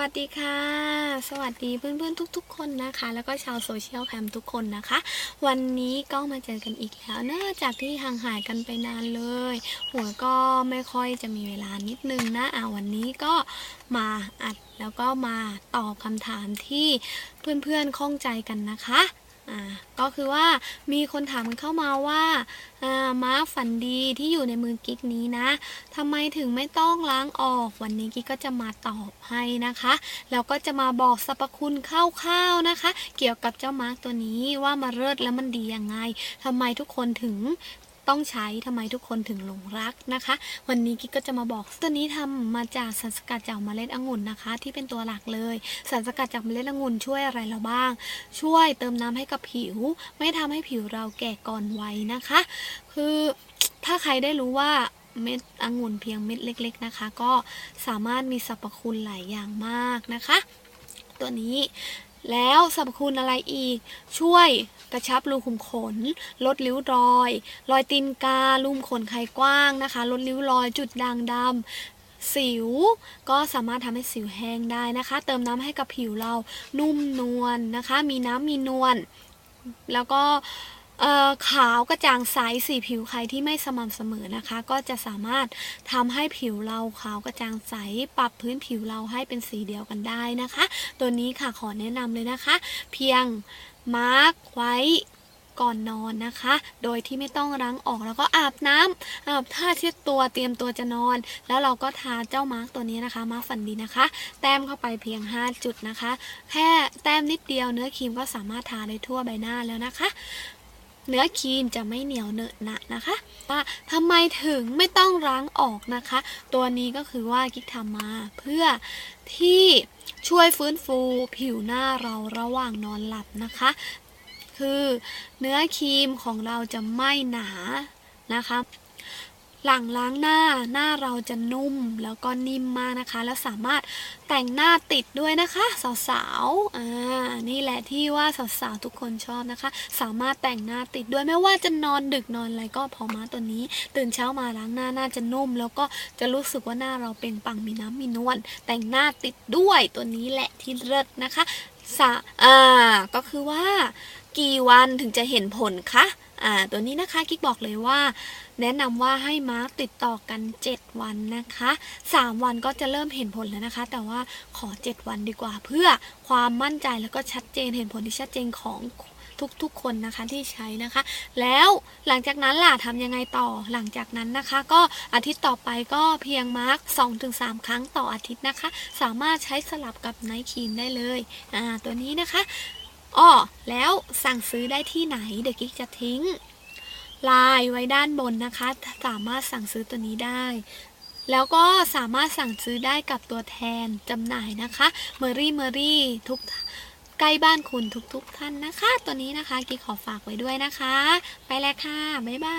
วัสดีค่ะ สวัสดีเพื่อนๆทุก ๆ คนนะคะ แล้วก็ชาวโซเชียลแคมทุกคนนะคะ วันนี้ก็มาเจอกันอีกแล้วเนื่องจากที่ห่างหายกันไปนานเลย หัวก็ไม่ค่อยจะมีเวลานิดนึงนะอ่าวันนี้ก็มาอัดแล้วก็มาตอบคำถามที่เพื่อนๆข้องใจกันนะคะ ก็คือว่ามีคนถามกันเข้ามาว่าม้ามาร์คฝันดีที่อยู่ในมือกิ๊กนี้นะทำไมถึงไม่ต้องล้างออกวันนี้กิ๊กก็จะมาตอบให้นะคะแล้วก็จะมาบอกสรรพคุณคร่าวๆนะคะ เกี่ยวกับเจ้ามาร์กตัวนี้ว่ามาเลิศแล้วมันดียังไงทำไมทุกคนถึง ต้องใช้ทำไมทุกคนถึงหลงรักนะคะ วันนี้กิ๊กก็จะมาบอกตัวนี้ทำมาจากสารสกัดจากเมล็ดองุ่นนะคะ ที่เป็นตัวหลักเลยสารสกัดจากเมล็ดองุ่นช่วยอะไรเราบ้าง ช่วยเติมน้ำให้กับผิว ไม่ทำให้ผิวเราแก่ก่อนวัยนะคะ คือถ้าใครได้รู้ว่าเม็ดองุ่นเพียงเม็ดเล็ก ๆนะคะ ก็สามารถมีสรรพคุณหลายอย่างมากนะคะ ตัวนี้แล้วสรรพคุณอะไรอีกช่วย กระชับรูขุมขน ลดริ้วรอย รอยตีนการูมขนไขกว้างนะคะ ลดริ้วรอยจุดด่างดำสิวก็สามารถทำให้สิวแห้งได้นะคะ เติมน้ำให้กับผิวเรานุ่มนวลนะคะ มีน้ำมีนวลแล้วก็ ขาวกระจ่างใสสีผิวใครที่ไม่สม่ำเสมอนะคะ ก็จะสามารถทำให้ผิวเราขาวกระจ่างใส ปรับพื้นผิวเราให้เป็นสีเดียวกันได้นะคะ ตัวนี้ค่ะขอแนะนำเลยนะคะ เพียงมาร์กไว้ก่อนนอนนะคะ โดยที่ไม่ต้องล้างออกแล้วก็อาบน้ำอาบท่าเช็ดตัวเตรียมตัวจะนอน แล้วเราก็ทาเจ้ามาร์กตัวนี้นะคะ มาร์กฝันดีนะคะ แต้มเข้าไปเพียง 5 จุดนะคะ แค่แต้มนิดเดียวเนื้อครีมก็สามารถทาได้ทั่วใบหน้าแล้วนะคะ เนื้อครีมจะไม่เหนียวเหนอะหนะนะคะว่าทำไมถึงไม่ต้องล้างออกนะคะ ตัวนี้ก็คือว่ากิ๊กทำมาเพื่อที่ช่วยฟื้นฟูผิวหน้าเราระหว่างนอนหลับนะคะ คือเนื้อครีมของเราจะไม่หนานะคะ หลังล้างหน้าหน้าเราจะนุ่มแล้วก็นิ่มมากนะคะ แล้วสามารถแต่งหน้าติดด้วยนะคะสาวๆอ่านี่แหละที่ว่าสาวๆทุกคนชอบนะคะ สามารถแต่งหน้าติดด้วยไม่ว่าจะนอนดึกนอนอะไรก็พอมาตัวนี้ ตื่นเช้ามาล้างหน้าหน้าจะนุ่ม แล้วก็จะรู้สึกว่าหน้าเราเปล่งปังมีน้ำมีนวลแต่งหน้าติดด้วยตัวนี้แหละที่เลิศนะคะสะอ่าก็คือว่ากี่วันถึงจะเห็นผลคะ อ่าตัวนี้นะคะกิ๊กบอกเลยว่า แนะนำว่าให้มาร์กติดต่อกัน 7 วันนะคะ 3 วันก็จะเริ่มเห็นผลแล้วนะคะ แต่ว่าขอ 7 วันดีกว่า เพื่อความมั่นใจแล้วก็ชัดเจนเห็นผลที่ชัดเจนของทุกๆคนนะคะที่ใช้นะคะ แล้วหลังจากนั้นล่ะทำยังไงต่อหลังจากนั้นนะคะ ก็อาทิตย์ต่อไปก็เพียงมาร์ก2-3 ครั้งต่ออาทิตย์นะคะ สามารถใช้สลับกับไนท์ครีมได้เลยอ่าตัวนี้นะคะ อ้อแล้วสั่งซื้อได้ที่ไหนเดี๋ยวกิ๊กจะทิ้งไลน์ไว้ด้านบนนะคะ สามารถสั่งซื้อตัวนี้ได้ แล้วก็สามารถสั่งซื้อได้กับตัวแทนจำหน่ายนะคะเมอรี่เมอรี่ทุกใกล้บ้านคุณทุกๆท่านนะคะ ตัวนี้นะคะกิ๊กขอฝากไว้ด้วยนะคะ ไปแล้วค่ะ บ๊ายบาย